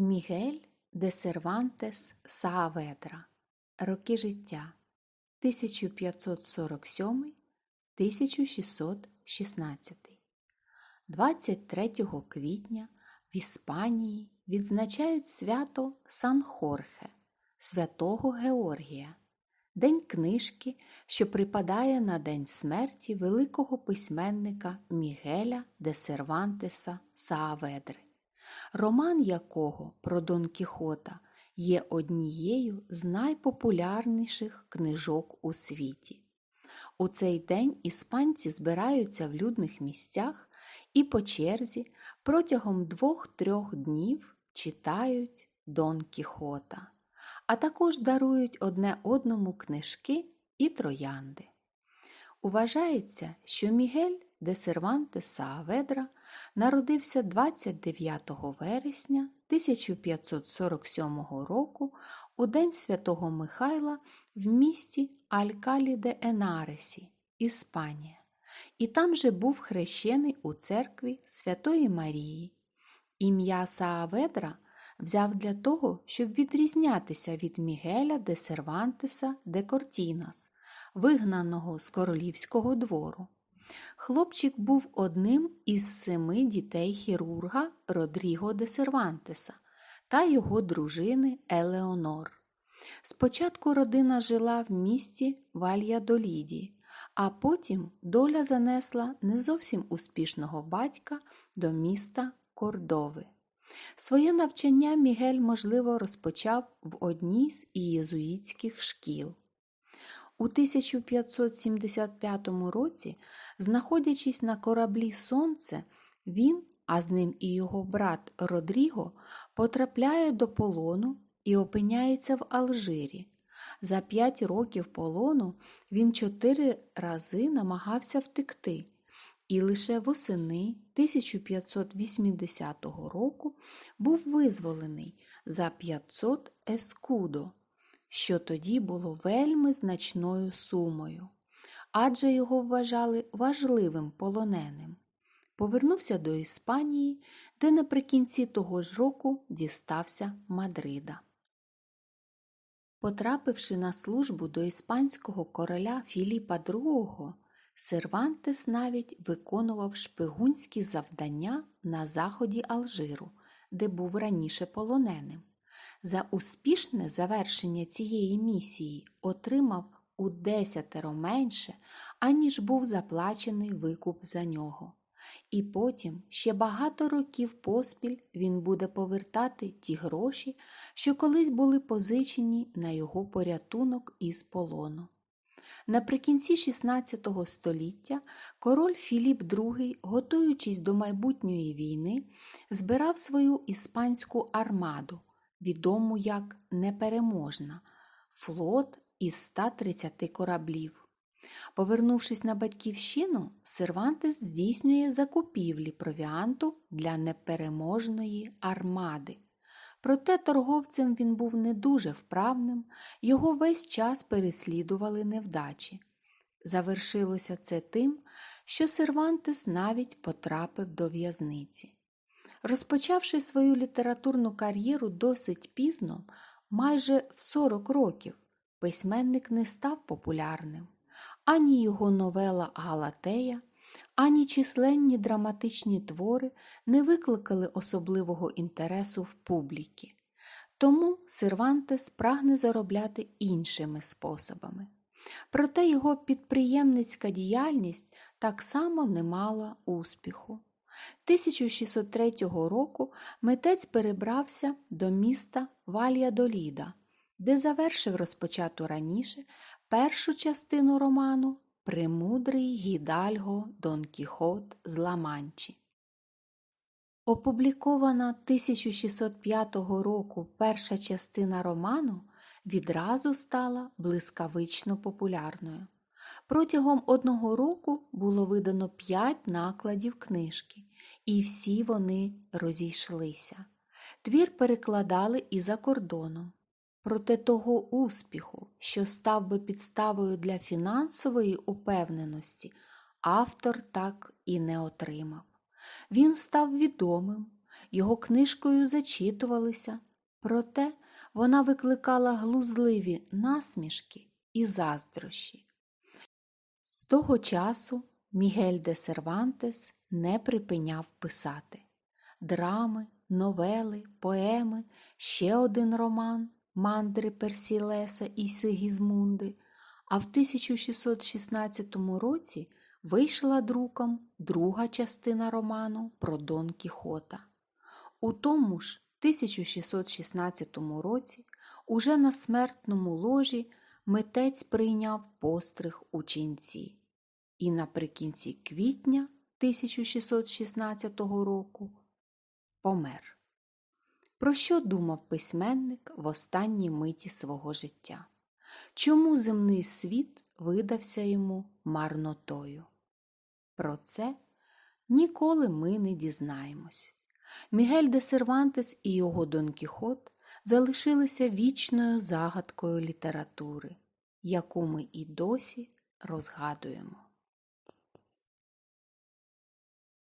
Мігель де Сервантес Сааведра. Роки життя. 1547-1616 23 квітня в Іспанії відзначають свято Сан Хорхе, святого Георгія, День книжки, що припадає на день смерті великого письменника Мігеля де Сервантеса Сааведри роман якого про Дон Кіхота є однією з найпопулярніших книжок у світі. У цей день іспанці збираються в людних місцях і по черзі протягом двох-трьох днів читають Дон Кіхота, а також дарують одне одному книжки і троянди. Вважається, що Мігель де Сервантес Сааведра народився 29 вересня 1547 року у День Святого Михайла в місті Алькалі де Енаресі, Іспанія, і там же був хрещений у церкві Святої Марії. Ім'я Сааведра взяв для того, щоб відрізнятися від Мігеля де Сервантеса де Кортінас, вигнаного з королівського двору. Хлопчик був одним із семи дітей хірурга Родріго де Сервантеса та його дружини Елеонор. Спочатку родина жила в місті Вальядоліді, а потім доля занесла не зовсім успішного батька до міста Кордови. Своє навчання Мігель, можливо, розпочав в одній з ієзуїтських шкіл. У 1575 році, знаходячись на кораблі Сонце, він, а з ним і його брат Родріго, потрапляє до полону і опиняється в Алжирі. За п'ять років полону він чотири рази намагався втекти, і лише восени 1580 року був визволений за 500 ескудо що тоді було вельми значною сумою, адже його вважали важливим полоненим. Повернувся до Іспанії, де наприкінці того ж року дістався Мадрида. Потрапивши на службу до іспанського короля Філіпа II, Сервантес навіть виконував шпигунські завдання на заході Алжиру, де був раніше полоненим. За успішне завершення цієї місії отримав у десятеро менше, аніж був заплачений викуп за нього. І потім ще багато років поспіль він буде повертати ті гроші, що колись були позичені на його порятунок із полону. Наприкінці XVI століття король Філіп II, готуючись до майбутньої війни, збирав свою іспанську армаду відому як непереможна, флот із 130 кораблів. Повернувшись на батьківщину, Сервантес здійснює закупівлі провіанту для непереможної армади. Проте торговцем він був не дуже вправним, його весь час переслідували невдачі. Завершилося це тим, що Сервантес навіть потрапив до в'язниці. Розпочавши свою літературну кар'єру досить пізно, майже в 40 років, письменник не став популярним. Ані його новела Галатея, ані численні драматичні твори не викликали особливого інтересу в публіки. Тому Сервантес прагне заробляти іншими способами. Проте його підприємницька діяльність так само не мала успіху. 1603 року митець перебрався до міста Вальядоліда, де завершив розпочату раніше першу частину роману Премудрий Гідальго Дон Кіхот з Ламанчі. Опублікована 1605 року перша частина роману відразу стала блискавично популярною. Протягом одного року було видано п'ять накладів книжки, і всі вони розійшлися. Твір перекладали і за кордоном. Проте того успіху, що став би підставою для фінансової упевненості, автор так і не отримав. Він став відомим, його книжкою зачитувалися, проте вона викликала глузливі насмішки і заздрощі. З того часу Мігель де Сервантес не припиняв писати драми, новели, поеми, ще один роман Мандри Персілеса і Сигізмунди, а в 1616 році вийшла друком друга частина роману про Дон Кіхота. У тому ж 1616 році, уже на смертному ложі, митець прийняв постриг у ченці і наприкінці квітня 1616 року помер. Про що думав письменник в останній миті свого життя? Чому земний світ видався йому марнотою? Про це ніколи ми не дізнаємось. Мігель де Сервантес і його Дон Кіхот залишилися вічною загадкою літератури, яку ми і досі розгадуємо.